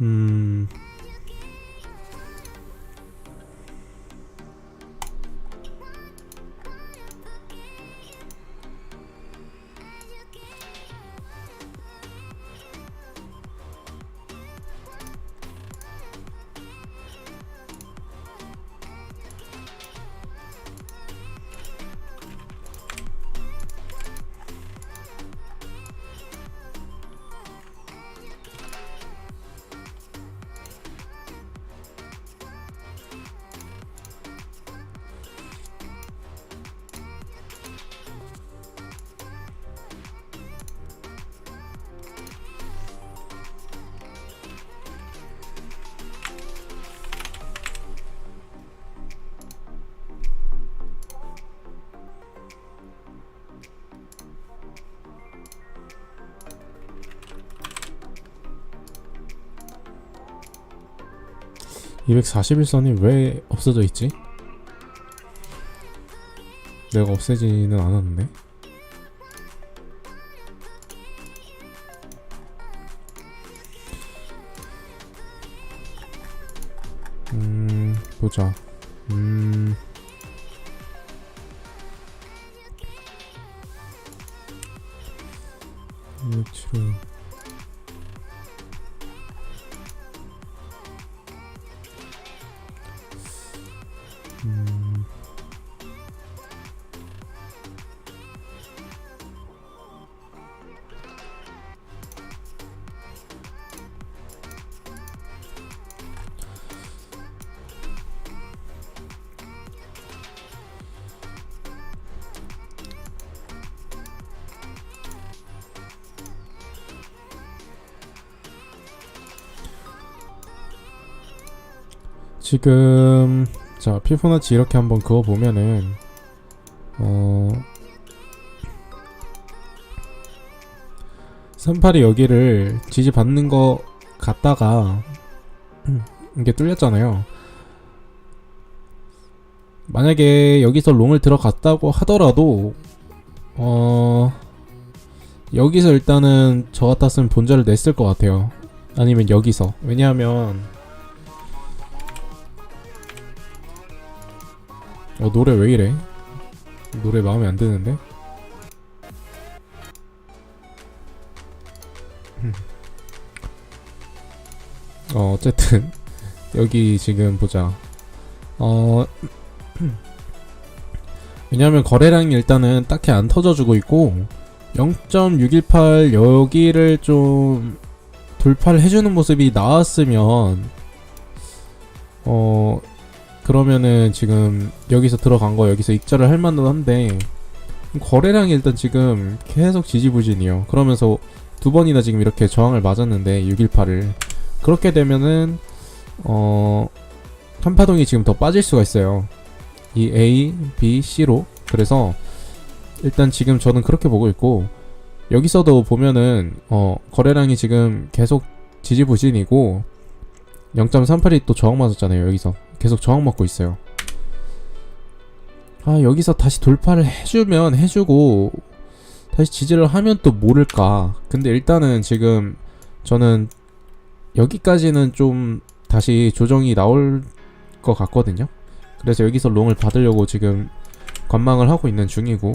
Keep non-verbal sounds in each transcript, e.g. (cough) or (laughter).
음. (241선이) 왜 없어져 있지? 내가 없애지는 않았는데? 음 보자. 음. 며칠 음 지금 자 피보나치 이렇게 한번 그어 보면은 어 38이 여기를 지지받는 거 같다가 이게 뚫렸잖아요. 만약에 여기서 롱을 들어갔다고 하더라도 어 여기서 일단은 저 같았으면 본자를 냈을 것 같아요. 아니면 여기서 왜냐하면 어 노래 왜 이래? 노래 마음에 안 드는데? 어 어쨌든 (laughs) 여기 지금 보자. 어 (clears throat) 왜냐면 거래량이 일단은 딱히 안 터져주고 있고 0.618 여기를 좀 돌파를 해주는 모습이 나왔으면 어 그러면은 지금 여기서 들어간 거 여기서 익절을 할 만은 한데 거래량이 일단 지금 계속 지지부진이요. 그러면서 두 번이나 지금 이렇게 저항을 맞았는데 618을 그렇게 되면은 어 한파동이 지금 더 빠질 수가 있어요. 이 A, B, C로 그래서 일단 지금 저는 그렇게 보고 있고 여기서도 보면은 어 거래량이 지금 계속 지지부진이고 0.38이 또 저항 맞았잖아요 여기서 계속 저항 맞고 있어요. 아 여기서 다시 돌파를 해주면 해주고 다시 지지를 하면 또 모를까. 근데 일단은 지금 저는 여기까지는 좀 다시 조정이 나올 것 같거든요. 그래서 여기서 롱을 받으려고 지금 관망을 하고 있는 중이고.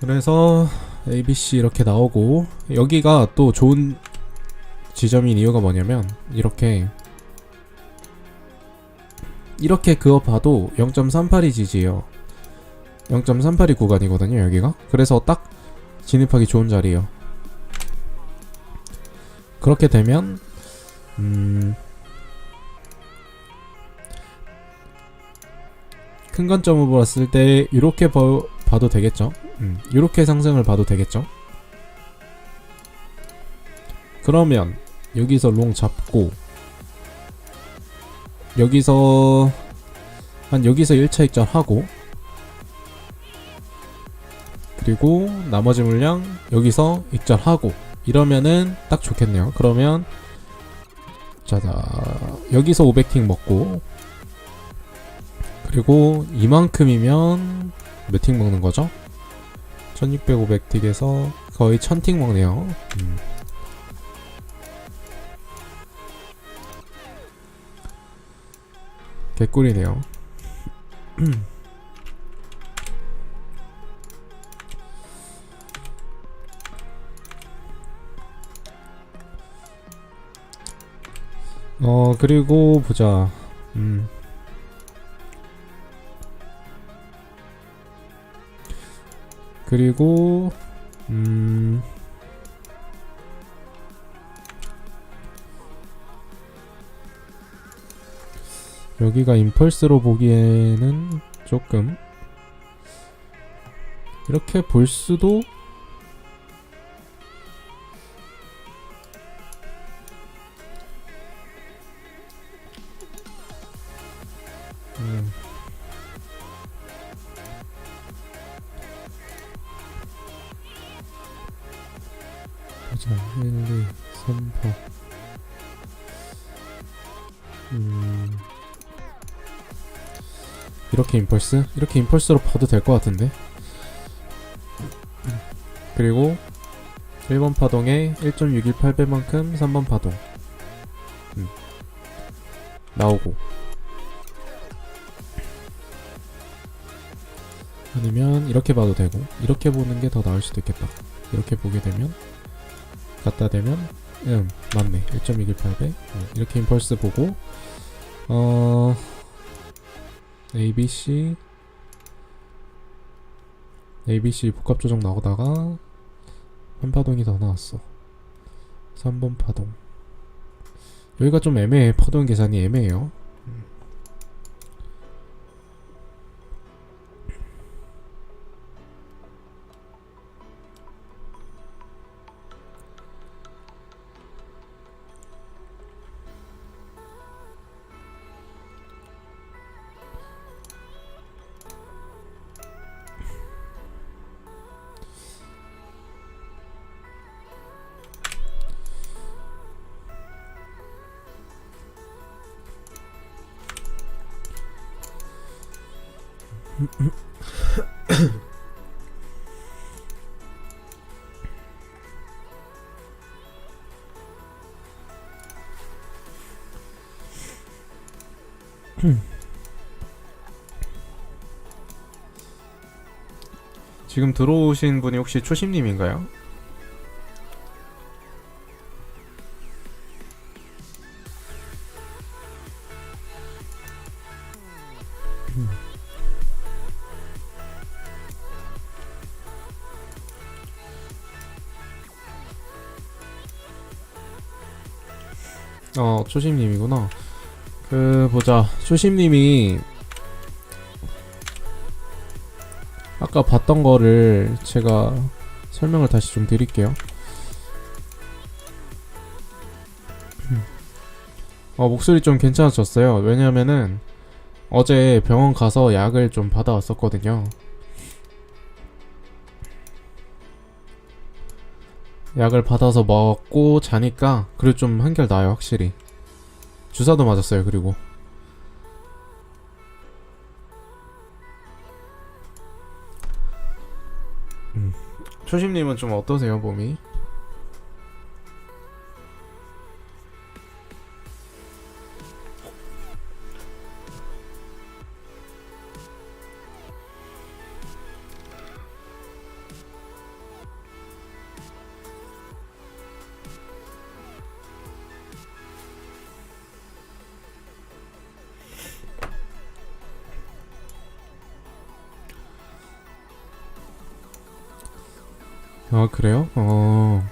그래서 ABC 이렇게 나오고 여기가 또 좋은 지점인 이유가 뭐냐면 이렇게 이렇게 그어봐도 0.38이 지지예요. 0.38이 구간이거든요 여기가. 그래서 딱 진입하기 좋은 자리예요. 그렇게 되면 음, 큰 관점으로 봤을 때 이렇게 봐, 봐도 되겠죠? 음, 이렇게 상승을 봐도 되겠죠? 그러면 여기서 롱 잡고 여기서 한 여기서 1차 익절 하고 그리고 나머지 물량 여기서 익절하고 이러면은 딱 좋겠네요 그러면 자자 여기서 500팅 먹고 그리고 이만큼이면 몇 팅 먹는 거죠? 1600, 500틱에서 거의 1000틱 먹네요. 음. 개꿀이네요. (clears throat) 어, 그리고 보자. 음. 그리고 음. 여기가 임펄스로 보기에는 조금 이렇게 볼 수도 음. 보자 1, 2, 3, 4 음. 이렇게 임펄스? 이렇게 임펄스로 봐도 될 것 같은데? 그리고 1번 파동에 1.618배만큼 3번 파동. 음. 나오고. 아니면 이렇게 봐도 되고 이렇게 보는 게 더 나을 수도 있겠다. 이렇게 보게 되면 갖다 대면 음 맞네. 1.218배 음, 이렇게 임펄스 보고 어 ABC ABC 복합 조정 나오다가 한 파동이 더 나왔어. 3번 파동. 여기가 좀 애매해. 파동 계산이 애매해요 지금 들어오신 분이 혹시 초심님인가요? 어, 초심님이구나. 그, 보자. 초심님이 아까 봤던 거를 제가 설명을 다시 좀 드릴게요. 어, 목소리 좀 괜찮아졌어요. 왜냐면은 어제 병원 가서 약을 좀 받아왔었거든요. 약을 받아서 먹고 자니까 그래도 좀 한결 나아요, 확실히. 주사도 맞았어요, 그리고. 초심님은 좀 어떠세요, 몸이? 아, 그래요? 어.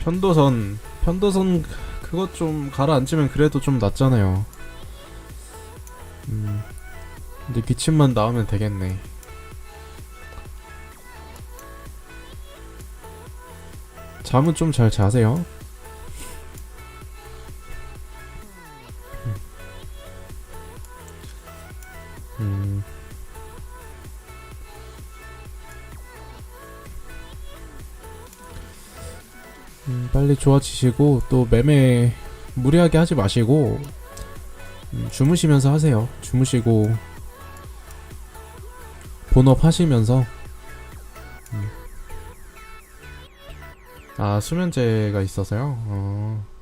편도선, 편도선, 그것 좀 가라앉으면 그래도 좀 낫잖아요. 음. 근데 기침만 나오면 되겠네. 잠은 좀 잘 자세요. 좋아지시고 또 매매 무리하게 하지 마시고 음, 주무시면서 하세요. 주무시고 본업 하시면서 음. 아 수면제가 있어서요. 어.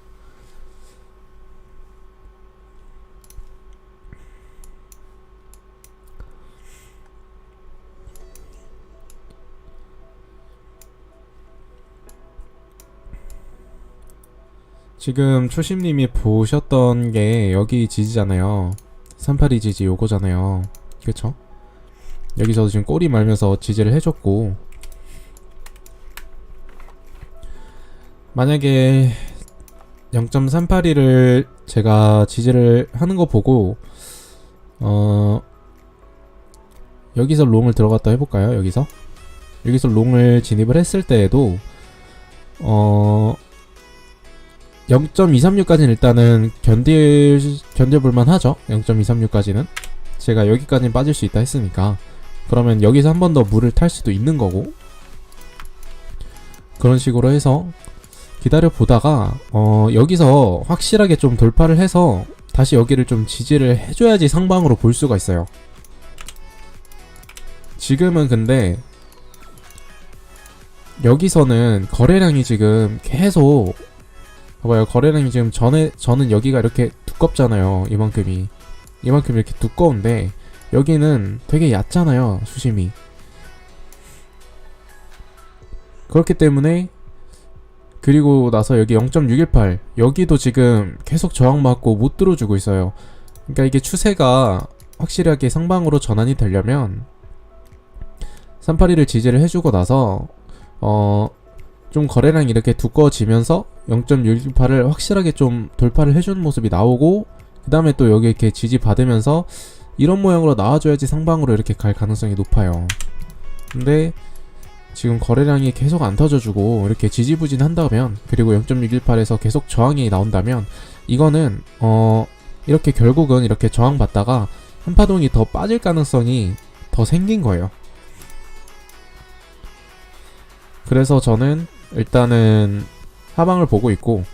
지금 초심님이 보셨던 게 여기 지지잖아요. 382 지지 요거잖아요. 그쵸? 여기서 지금 꼬리 말면서 지지를 해줬고 만약에 0.382를 제가 지지를 하는 거 보고 어 여기서 롱을 들어갔다 해볼까요? 여기서 여기서 롱을 진입을 했을 때에도 어 0.236까지는 일단은 견딜 견뎌볼만 하죠. 0.236까지는 제가 여기까지는 빠질 수 있다 했으니까 그러면 여기서 한 번 더 물을 탈 수도 있는 거고 그런 식으로 해서 기다려 보다가 어 여기서 확실하게 좀 돌파를 해서 다시 여기를 좀 지지를 해줘야지 상방으로 볼 수가 있어요. 지금은 근데 여기서는 거래량이 지금 계속 봐봐요. 거래량이 지금 전에 저는 여기가 이렇게 두껍잖아요. 이만큼이. 이만큼 이렇게 두꺼운데 여기는 되게 얕잖아요. 수심이. 그렇기 때문에 그리고 나서 여기 0.618 여기도 지금 계속 저항받고 못 들어주고 있어요. 그러니까 이게 추세가 확실하게 상방으로 전환이 되려면 382를 지지를 해주고 나서 어 좀 거래량이 이렇게 두꺼워지면서 0.618을 확실하게 좀 돌파를 해주는 모습이 나오고 그 다음에 또 여기 이렇게 지지 받으면서 이런 모양으로 나와줘야지 상방으로 이렇게 갈 가능성이 높아요. 근데 지금 거래량이 계속 안 터져주고 이렇게 지지부진 한다면 그리고 0.618에서 계속 저항이 나온다면 이거는 어 이렇게 결국은 이렇게 저항 받다가 한파동이 더 빠질 가능성이 더 생긴 거예요. 그래서 저는 일단은 하방을 보고 있고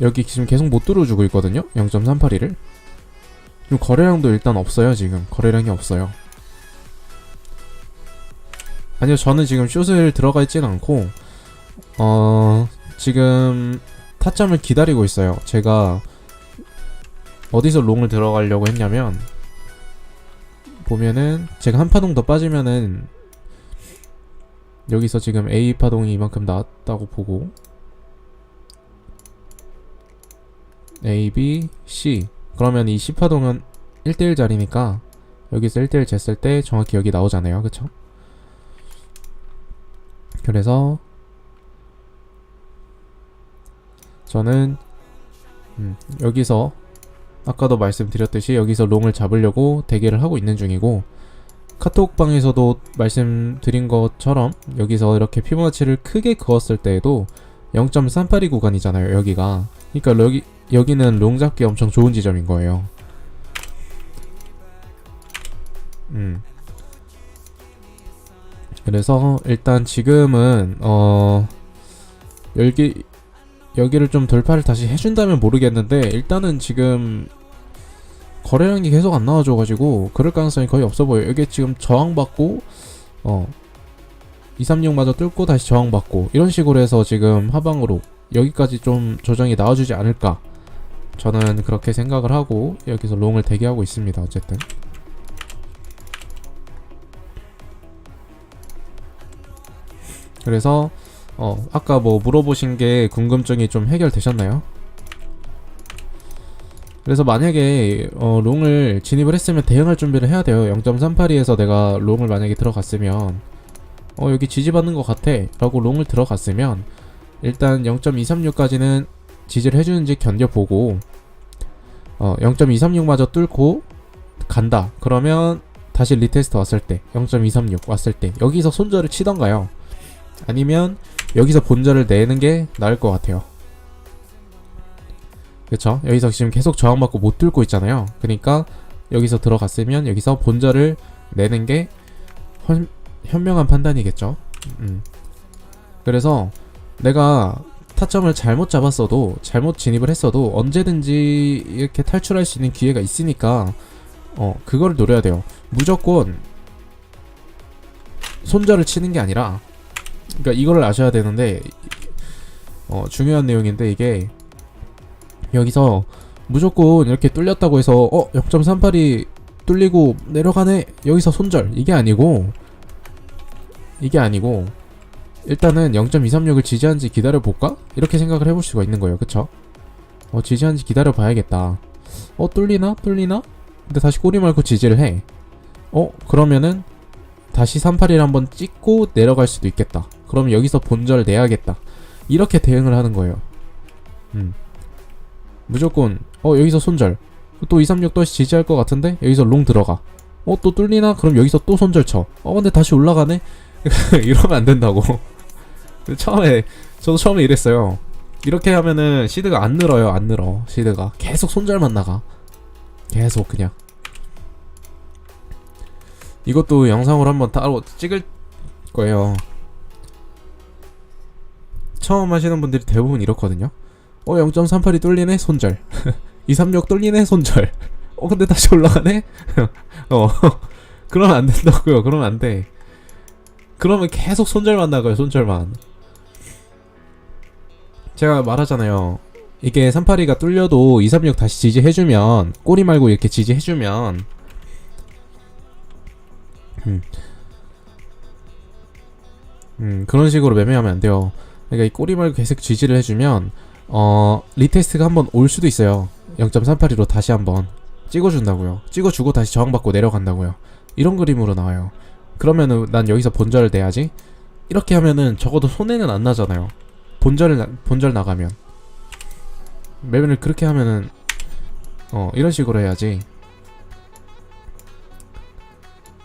여기 지금 계속 못 들어주고 있거든요. 0.382를 지금 거래량도 일단 없어요 지금. 거래량이 없어요. 아니요 저는 지금 슛을 들어가 있진 않고 어 지금 타점을 기다리고 있어요. 제가 어디서 롱을 들어가려고 했냐면 보면은 제가 한 파동 더 빠지면은 여기서 지금 A 파동이 이만큼 나왔다고 보고 A, B, C 그러면 이 C 파동은 1대1 자리니까 여기서 1대1 쟀을 때 정확히 여기 나오잖아요 그쵸? 그래서 저는 음, 여기서 아까도 말씀드렸듯이 여기서 롱을 잡으려고 대기를 하고 있는 중이고 카톡방에서도 말씀드린 것처럼 여기서 이렇게 피부나치를 크게 그었을 때에도 0.382 구간이잖아요 여기가. 그러니까 여기 여기는 롱 잡기 엄청 좋은 지점인 거예요. 음. 그래서 일단 지금은 어 여기 여기를 좀 돌파를 다시 해준다면 모르겠는데 일단은 지금 거래량이 계속 안 나와줘가지고 그럴 가능성이 거의 없어 보여요. 여기 지금 저항받고 어 236마저 뚫고 다시 저항받고 이런 식으로 해서 지금 하방으로 여기까지 좀 조정이 나와주지 않을까 저는 그렇게 생각을 하고 여기서 롱을 대기하고 있습니다. 어쨌든 그래서 어, 아까 뭐 물어보신 게 궁금증이 좀 해결되셨나요? 그래서 만약에 어, 롱을 진입을 했으면 대응할 준비를 해야 돼요. 0.382에서 내가 롱을 만약에 들어갔으면 어 여기 지지받는 것 같아 라고 롱을 들어갔으면 일단 0.236까지는 지지를 해주는지 견뎌보고 어 0.236마저 뚫고 간다 그러면 다시 리테스트 왔을 때 0.236 왔을 때 여기서 손절을 치던가요 아니면 여기서 본절을 내는 게 나을 것 같아요. 그쵸? 여기서 지금 계속 저항받고 못 뚫고 있잖아요. 그러니까 여기서 들어갔으면 여기서 본절을 내는 게 현, 현명한 판단이겠죠. 음. 그래서 내가 타점을 잘못 잡았어도 잘못 진입을 했어도 언제든지 이렇게 탈출할 수 있는 기회가 있으니까 어 그거를 노려야 돼요. 무조건 손절을 치는 게 아니라 그러니까 이거를 아셔야 되는데 어 중요한 내용인데 이게 여기서 무조건 이렇게 뚫렸다고 해서 어 0.38이 뚫리고 내려가네 여기서 손절 이게 아니고 이게 아니고 일단은 0.236을 지지한지 기다려볼까? 이렇게 생각을 해볼 수가 있는 거예요 그쵸? 어 지지한지 기다려봐야겠다 어 뚫리나? 뚫리나? 근데 다시 꼬리 말고 지지를 해 어? 그러면은 다시 38을 한번 찍고 내려갈 수도 있겠다 그럼 여기서 본절 내야겠다. 이렇게 대응을 하는 거예요. 음. 무조건 어 여기서 손절. 또 236 또시 지지할 것 같은데? 여기서 롱 들어가. 어 또 뚫리나? 그럼 여기서 또 손절 쳐 어 근데 다시 올라가네? (laughs) 이러면 안 된다고. (laughs) 처음에 저도 처음에 이랬어요. 이렇게 하면은 시드가 안 늘어요 안 늘어. 시드가. 계속 손절만 나가. 계속 그냥. 이것도 영상으로 한번 따로 찍을 거예요 처음 하시는 분들이 대부분 이렇거든요. 어 0.38이 뚫리네 손절. (laughs) 236 뚫리네 손절. 어 근데 다시 올라가네? (laughs) 어 (laughs) 그러면 안 된다고요. 그러면 안 돼. 그러면 계속 손절만 나가요 손절만. 제가 말하잖아요. 이게 382가 뚫려도 236 다시 지지해주면 꼬리 말고 이렇게 지지해주면 음. 음 그런 식으로 매매하면 안 돼요 그러니까 이 꼬리 말고 계속 지지를 해주면 어 리테스트가 한번 올 수도 있어요. 0.382로 다시 한번 찍어준다고요. 찍어주고 다시 저항받고 내려간다고요. 이런 그림으로 나와요. 그러면은 난 여기서 본절을 내야지. 이렇게 하면은 적어도 손해는 안 나잖아요. 본절 나, 본절 나가면. 매매를 그렇게 하면은 어 이런 식으로 해야지.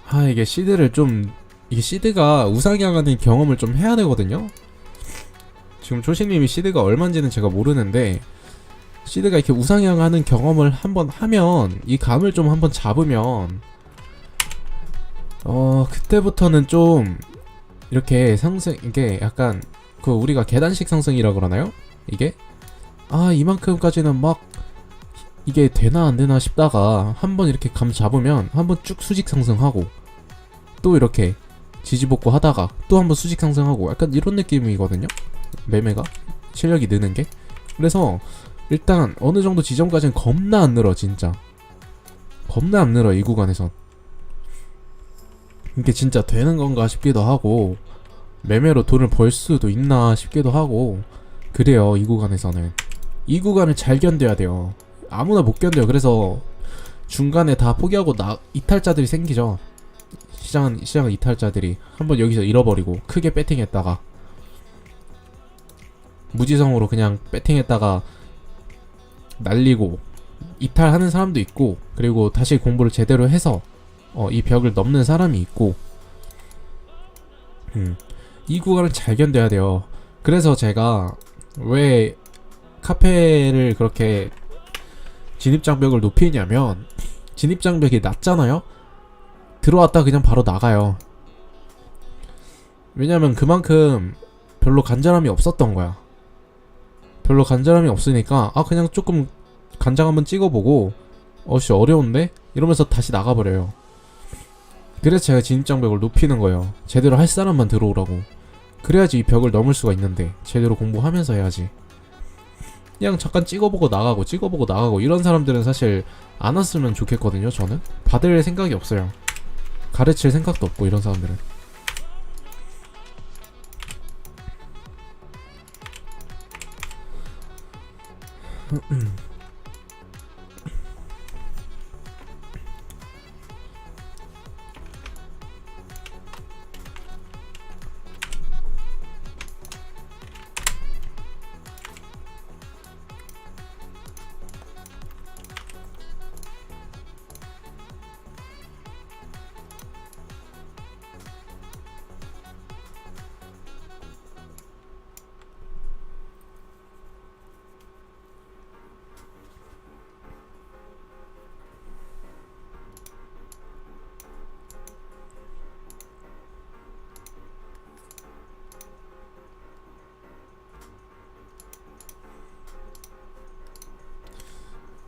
아 이게 시드를 좀 이게 시드가 우상향하는 경험을 좀 해야 되거든요 지금 조시님이 시드가 얼마인지는 제가 모르는데 시드가 이렇게 우상향하는 경험을 한번 하면 이 감을 좀 한번 잡으면 어 그때부터는 좀 이렇게 상승 이게 약간 그 우리가 계단식 상승이라 그러나요? 이게 아 이만큼까지는 막 이게 되나 안 되나 싶다가 한번 이렇게 감 잡으면 한번 쭉 수직 상승하고 또 이렇게 지지볶고 하다가 또 한번 수직 상승하고 약간 이런 느낌이거든요. 매매가? 실력이 느는 게? 그래서 일단 어느 정도 지점까지는 겁나 안 늘어 진짜. 겁나 안 늘어 이 구간에선. 이게 진짜 되는 건가 싶기도 하고 매매로 돈을 벌 수도 있나 싶기도 하고 그래요 이 구간에서는. 이 구간을 잘 견뎌야 돼요. 아무나 못 견뎌요. 그래서 중간에 다 포기하고 나 이탈자들이 생기죠. 시장은 시장은 이탈자들이. 한번 여기서 잃어버리고 크게 배팅했다가 무지성으로 그냥 배팅했다가 날리고 이탈하는 사람도 있고 그리고 다시 공부를 제대로 해서 어, 이 벽을 넘는 사람이 있고 음, 이 구간을 잘 견뎌야 돼요. 그래서 제가 왜 카페를 그렇게 진입장벽을 높이냐면 진입장벽이 낮잖아요. 들어왔다 그냥 바로 나가요. 왜냐면 그만큼 별로 간절함이 없었던 거야. 별로 간절함이 없으니까 아 그냥 조금 간장 한번 찍어보고 어씨 어려운데 이러면서 다시 나가버려요. 그래서 제가 진입장벽을 높이는 거예요. 제대로 할 사람만 들어오라고. 그래야지 이 벽을 넘을 수가 있는데 제대로 공부하면서 해야지. 그냥 잠깐 찍어보고 나가고 찍어보고 나가고 이런 사람들은 사실 안 왔으면 좋겠거든요. 저는 받을 생각이 없어요. 가르칠 생각도 없고 이런 사람들은. 嗯嗯。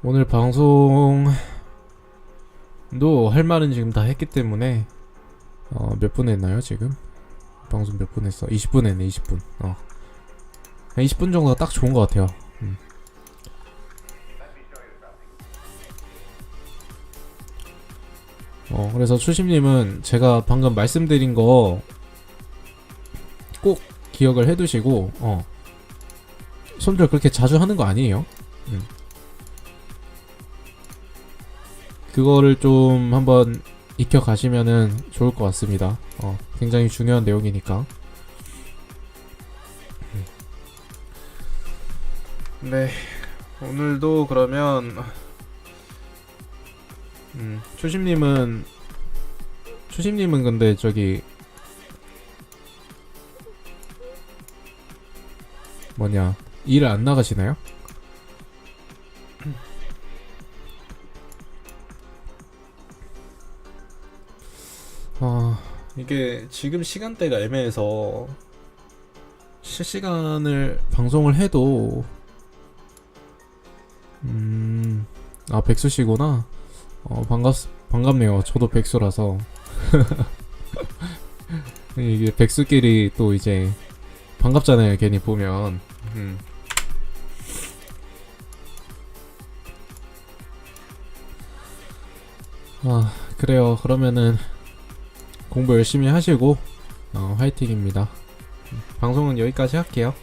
오늘 방송도 할 말은 지금 다 했기 때문에 어, 몇 분 했나요 지금? 방송 몇 분 했어? 20분 했네 20분 어. 한 20분 정도가 딱 좋은 것 같아요 음. 어 그래서 추심님은 제가 방금 말씀드린 거 꼭 기억을 해두시고 어 손절 그렇게 자주 하는 거 아니에요 음. 그거를 좀 한번 익혀 가시면은 좋을 것 같습니다. 어, 굉장히 중요한 내용이니까. 네, 오늘도 그러면 음, 추심님은 추심님은 근데 저기 뭐냐 일안 나가시나요? 아. 이게 지금 시간대가 애매해서 실시간을 방송을 해도 음 아 백수시구나. 어 반갑 반갑네요. 저도 백수라서. (laughs) 이게 백수끼리 또 이제 반갑잖아요 괜히 보면. 음. 아 그래요. 그러면은 공부 열심히 하시고 어, 화이팅입니다. 방송은 여기까지 할게요.